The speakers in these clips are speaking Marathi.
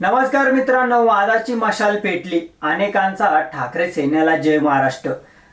नमस्कार मित्रांनो वादाची मशाल पेटली. अनेकांचा ठाकरे सेनेला जय महाराष्ट्र.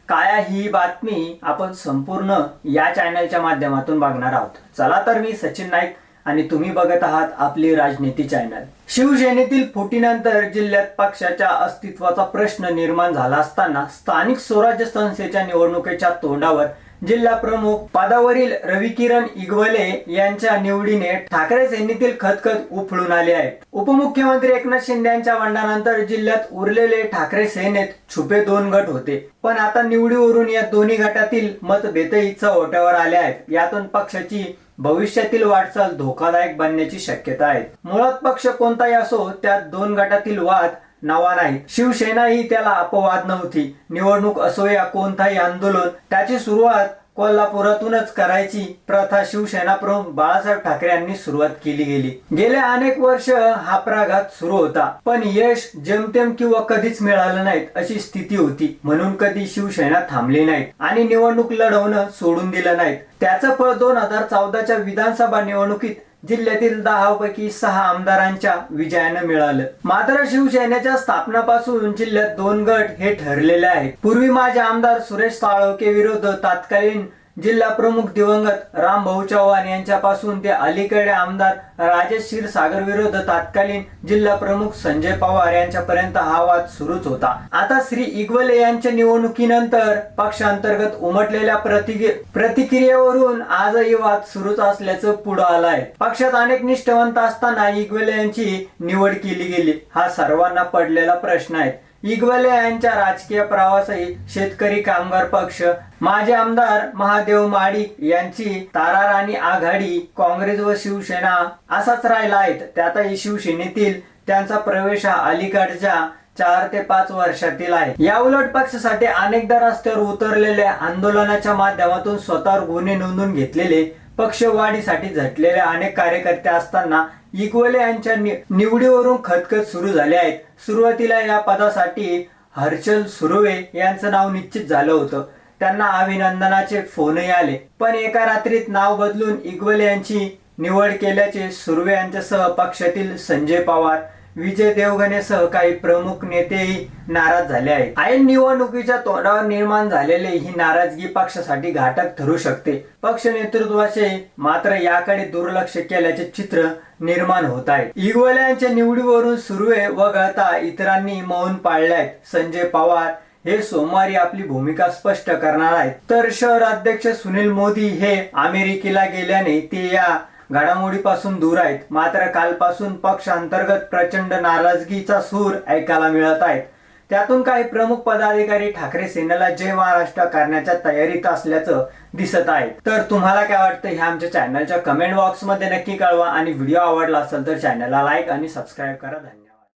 काय ही बातमी आपण संपूर्ण या चॅनलच्या माध्यमातून बघणार आहोत. चला तर मी सचिन नाईक आणि तुम्ही बघत आहात आपली राजनीती चॅनल. शिवसेनेतील फुटीनंतर जिल्ह्यात पक्षाच्या अस्तित्वाचा प्रश्न निर्माण झाला असताना स्थानिक स्वराज्य संस्थेच्या निवडणुकीच्या तोंडावर जिल्हा प्रमुख पदावरील रविकिरण इगवले यांच्या निवडीने ठाकरे सेनेतील खतखत उफळून आले आहे उपमुख्यमंत्री एकनाथ शिंदे यांच्या वंडानंतर जिल्ह्यात उरलेले ठाकरे सेनेत छुपे दोन गट होते. पण आता निवडीवरून या दोन्ही गटातील मतभेदही ओट्यावर आले आहेत. यातून पक्षाची भविष्यातील वाटचाल धोकादायक बनण्याची शक्यता आहे. मुळात पक्ष कोणताही असो त्यात दोन गटातील वाद नवा नाही. शिवसेना ही त्याला अपवाद नव्हती. निवडणूक असो या कोणताही आंदोलन त्याची सुरुवात कोल्हापुरातूनच करायची प्रथा शिवसेना प्रमुख बाळासाहेब ठाकरे यांनी सुरुवात केली गेली. गेल्या अनेक वर्ष हा प्रघात सुरू होता पण यश जेमतेम किंवा कधीच मिळालं नाहीत अशी स्थिती होती. म्हणून कधी शिवसेना थांबली नाहीत आणि निवडणूक लढवणं सोडून दिलं नाहीत. त्याचं फळ दोन हजार चौदाच्या विधानसभा निवडणुकीत जिल्ह्यातील दहापैकी सहा आमदारांच्या विजयानं मिळालं. मात्र शिवसेनेच्या स्थापनापासून जिल्ह्यात दोन गट हे ठरलेले आहेत. पूर्वी माझे आमदार सुरेश साळोके विरुद्ध तात्कालीन जिल्हा प्रमुख दिवंगत राम भाऊ चव्हाण यांच्यापासून ते अलीकडे आमदार राजेश क्षीरसागर विरुद्ध तत्कालीन जिल्हा प्रमुख संजय पवार यांच्यापर्यंत हा वाद सुरूच होता. आता श्री इगवले यांच्या निवडणुकीनंतर पक्षांतर्गत उमटलेल्या प्रतिक्रियेवरून आजही वाद सुरूच असल्याचं पुढं आलाय. पक्षात अनेक निष्ठवंत असताना इगवले यांची निवड केली गेली हा सर्वांना पडलेला प्रश्न आहे. इगवले यांच्या राजकीय प्रवासही शेतकरी कामगार पक्ष माजी आमदार महादेव माडिक यांची ताराराणी आघाडी काँग्रेस व शिवसेना असाच राहिला आहेत. त्यातही शिवसेनेतील त्यांचा प्रवेश हा अलीकडच्या चार ते पाच वर्षातील आहे. या उलट पक्षासाठी अनेकदा रस्त्यावर उतरलेल्या आंदोलनाच्या माध्यमातून स्वतःवर गुन्हे नोंदवून घेतलेले पक्षवाढीसाठी झटलेले अनेक कार्यकर्ते असताना इक्वले यांच्या निवडीवरून खतखत सुरू झाले आहेत. सुरुवातीला या पदासाठी हर्षल सुर्वे यांचं नाव निश्चित झालं होतं. त्यांना अभिनंदनाचे फोनही आले. पण एका रात्रीत नाव बदलून इक्वले यांची निवड केल्याचे सुर्वे यांच्यासह पक्षातील संजय पवार विजय देवगणेसह काही प्रमुख नेतेही नाराज झाले आहेत. ऐन निवडणुकीच्या तोंडावर निर्माण झालेली ही नाराजगी पक्षासाठी घातक ठरू शकते. पक्ष नेतृत्वाचे मात्र याकडे दुर्लक्ष केल्याचे चित्र निर्माण होत आहे. इगोल्यांच्या निवडीवरून सुर्वे वगळता इतरांनी मौन पाळले आहेत संजय पवार हे सोमवारी आपली भूमिका स्पष्ट करणार आहेत. तर शहर अध्यक्ष सुनील मोदी हे अमेरिकेला गेल्याने ते या घडामोडीपासून दूर आहेत. मात्र कालपासून पक्ष अंतर्गत प्रचंड नाराजगीचा सूर ऐकायला मिळत आहेत त्यातून काही प्रमुख पदाधिकारी ठाकरे सेनेला जय महाराष्ट्र करण्याच्या तयारीत असल्याचं दिसत आहे. तर तुम्हाला काय वाटतं हे आमच्या चॅनलच्या कमेंट बॉक्समध्ये नक्की कळवा आणि व्हिडिओ आवडला असेल तर चॅनलला लाईक आणि सबस्क्राईब करा. धन्यवाद.